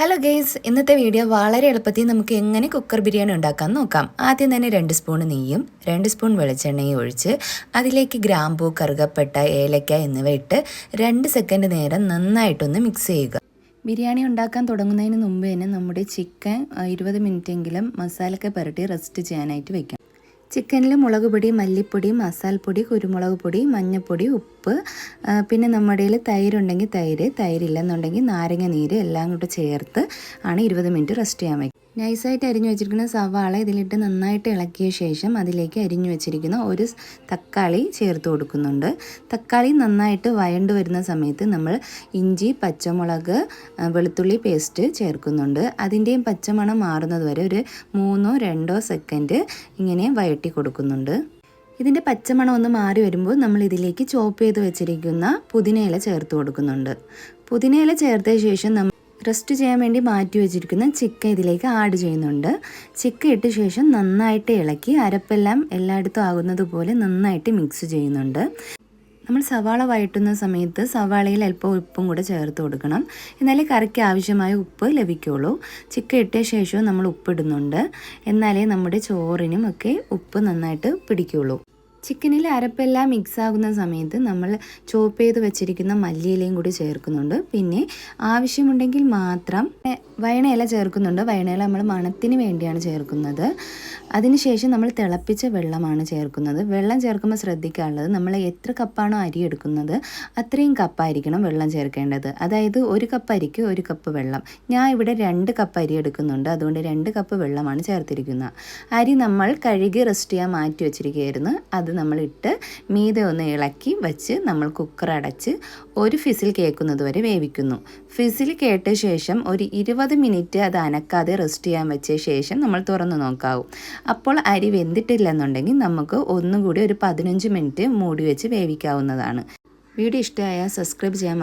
Hello guys ഇന്നത്തെ video വളരെ എളുപ്പത്തിൽ നമുക്ക് എങ്ങനെ കുക്കർ ബിരിയാണി ഉണ്ടാക്കാൻ നോക്കാം. ആദ്യം തന്നെ രണ്ട് സ്പൂൺ നെയ്യും രണ്ട് സ്പൂൺ വെളിച്ചെണ്ണയും ഒഴിച്ച് അതിലേക്ക് ഗ്രാമ്പൂ കറുകപ്പെട്ട ഏലക്ക എന്നിവ ഇട്ട് രണ്ട് സെക്കൻഡ് നേരം നന്നായിട്ടൊന്ന് മിക്സ് ചെയ്യുക. ബിരിയാണി ഉണ്ടാക്കാൻ തുടങ്ങുന്നതിന് മുമ്പ് തന്നെ നമ്മുടെ ചിക്കൻ ഇരുപത് മിനിറ്റെങ്കിലും മസാലയൊക്കെ പുരട്ടി റെസ്റ്റ് ചെയ്യാനായിട്ട് വെക്കാം ചിക്കനിൽ മുളക് പൊടി മല്ലിപ്പൊടി മസാലപ്പൊടി കുരുമുളക് പൊടി മഞ്ഞൾപ്പൊടി ഉപ്പ് പിന്നെ നമ്മുടെ കയ്യിൽ തൈരുണ്ടെങ്കിൽ തൈര് തൈരില്ലെന്നുണ്ടെങ്കിൽ നാരങ്ങ നീര് എല്ലാം കൂടെ ചേർത്ത് ആണ് ഇരുപത് മിനിറ്റ് റെസ്റ്റ് ചെയ്യാൻ വയ്ക്കുക. നൈസായിട്ട് അരിഞ്ഞു വെച്ചിരിക്കുന്ന സവാള ഇതിലിട്ട് നന്നായിട്ട് ഇളക്കിയ ശേഷം അതിലേക്ക് അരിഞ്ഞു വെച്ചിരിക്കുന്ന ഒരു തക്കാളി ചേർത്ത് കൊടുക്കുന്നുണ്ട്. തക്കാളി നന്നായിട്ട് വയണ്ടു വരുന്ന സമയത്ത് നമ്മൾ ഇഞ്ചി പച്ചമുളക് വെളുത്തുള്ളി പേസ്റ്റ് ചേർക്കുന്നുണ്ട്. അതിന്റെയും പച്ചമണം മാറുന്നത് വരെ ഒരു മൂന്നോ രണ്ടോ സെക്കൻഡ് ഇങ്ങനെ വയറ്റി കൊടുക്കുന്നുണ്ട്. ഇതിന്റെ പച്ചമണം ഒന്ന് മാറി വരുമ്പോൾ നമ്മൾ ഇതിലേക്ക് ചോപ്പ് ചെയ്ത് വെച്ചിരിക്കുന്ന പുതിനയില ചേർത്ത് കൊടുക്കുന്നുണ്ട്. പുതിനയില ചേർത്ത ശേഷം നമ്മൾ റെസ്റ്റ് ചെയ്യാൻ വേണ്ടി മാറ്റി വെച്ചിരിക്കുന്ന ചിക്ക ഇതിലേക്ക് ആഡ് ചെയ്യുന്നുണ്ട്. ചിക്ക ഇട്ട ശേഷം നന്നായിട്ട് ഇളക്കി അരപ്പെല്ലാം എല്ലായിടത്തും ആകുന്നത് പോലെ നന്നായിട്ട് മിക്സ് ചെയ്യുന്നുണ്ട്. നമ്മൾ സവാള വഴറ്റുന്ന സമയത്ത് സവാളയിൽ അല്പം ഉപ്പും കൂടെ ചേർത്ത് കൊടുക്കണം. എന്നാലേ കറിക്ക് ആവശ്യമായ ഉപ്പ് ലഭിക്കുള്ളൂ. ചിക്കൻ ഇട്ട ശേഷവും നമ്മൾ ഉപ്പിടുന്നുണ്ട് എന്നാലേ നമ്മുടെ ചോറിനും ഒക്കെ ഉപ്പ് നന്നായിട്ട് പിടിക്കുള്ളൂ. ചിക്കനിൽ അരപ്പെല്ലാം മിക്സ് ആകുന്ന സമയത്ത് നമ്മൾ ചോപ്പ് ചെയ്ത് വെച്ചിരിക്കുന്ന മല്ലിയിലയും കൂടി ചേർക്കുന്നുണ്ട്. പിന്നെ ആവശ്യമുണ്ടെങ്കിൽ മാത്രം വയണയില ചേർക്കുന്നുണ്ട്. വയണയില നമ്മൾ മണത്തിന് വേണ്ടിയാണ് ചേർക്കുന്നത്. അതിനുശേഷം നമ്മൾ തിളപ്പിച്ച വെള്ളമാണ് ചേർക്കുന്നത്. വെള്ളം ചേർക്കുമ്പോൾ ശ്രദ്ധിക്കാനുള്ളത് നമ്മൾ എത്ര കപ്പാണോ അരി എടുക്കുന്നത് അത്രയും കപ്പായിരിക്കണം വെള്ളം ചേർക്കേണ്ടത്. അതായത് ഒരു കപ്പ് അരിക്ക് ഒരു കപ്പ് വെള്ളം. ഞാൻ ഇവിടെ രണ്ട് കപ്പ് അരി എടുക്കുന്നുണ്ട്. അതുകൊണ്ട് രണ്ട് കപ്പ് വെള്ളമാണ് ചേർത്തിരിക്കുന്നത്. അരി നമ്മൾ കഴുകി റെസ്റ്റ് ചെയ്യാൻ മാറ്റി വെച്ചിരിക്കുകയായിരുന്നു. അത് നമ്മൾ ഇട്ട് മീതെ ഒന്ന് ഇളക്കി വെച്ച് നമ്മൾ കുക്കർ അടച്ച് ഒരു ഫിസിൽ കേൾക്കുന്നത് വരെ വേവിക്കുന്നു. ഫിസിൽ കേട്ട ശേഷം ഒരു ഇരുപത് മിനിറ്റ് അത് അനക്കാതെ റെസ്റ്റ് ചെയ്യാൻ വെച്ച ശേഷം നമ്മൾ തുറന്നു നോക്കാവും. അപ്പോൾ അരി വെന്തിട്ടില്ലെന്നുണ്ടെങ്കിൽ നമുക്ക് ഒന്നുകൂടി ഒരു പതിനഞ്ച് മിനിറ്റ് മൂടി വെച്ച് വേവിക്കാവുന്നതാണ്. വീഡിയോ ഇഷ്ടമായാൽ സബ്സ്ക്രൈബ് ചെയ്യാൻ